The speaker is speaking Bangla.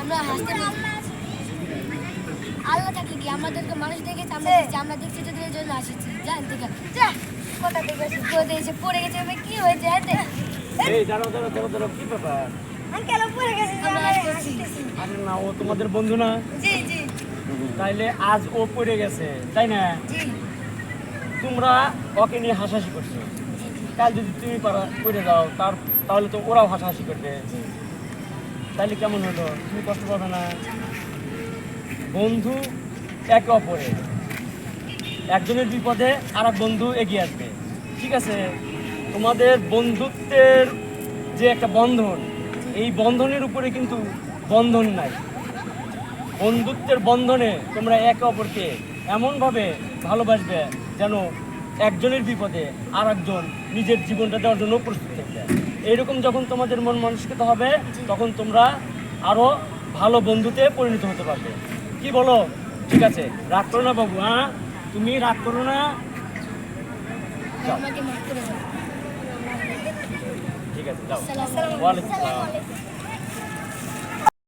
আমরা হাসতে আল্লাহ থাকে কি আমাদেরকে মানুষ দেখেছে আমরা দেখছি আমরা দেখছি যদি এই জন্য আসেছি জান ঠিক আছে যা কোথা থেকে এসে কোথা এসে পড়ে গেছে এবার কি হয়েছে হাতে এই দাঁড়াও দাঁড়াও দাঁড়াও দাঁড়াও কি ব্যাপার? আঙ্কেল পড়ে গেছে আরে না ও তোমাদের বন্ধু না? জি জি। তাইলে আজ ও পড়ে গেছে তাই না? জি। তোমরা ওকে নিয়ে হাসাহাসি করছ। কাল যদি তুমি পারা, পড়ে যাও, তার, তাহলে তো ওরাও হাসাহাসি করবে। তাহলে কেমন হলো? তুমি কষ্ট পাবে না। বন্ধু একে অপরে একজনের বিপদে আর বন্ধু এগিয়ে আসবে। ঠিক আছে? তোমাদের বন্ধুত্বের যে একটা বন্ধন, এই বন্ধনের উপরে কিন্তু বন্ধন নাই। বন্ধুত্বের বন্ধনে তোমরা একে অপরকে এমনভাবে ভালোবাসবে যেন একজনের বিপদে আর একজন নিজের জীবনটা দেওয়ার জন্য প্রস্তুত থাকবে এইরকম যখন তোমাদের মন মানসিকতা হবে তখন তোমরা আরও ভালো বন্ধুতে পরিণত হতে পারবে। কি বলো? ঠিক আছে। রাগ করো না বাবু হ্যাঁ? তুমি রাগ করো না। ঠিক আছে যাও। ওয়ালাইকুম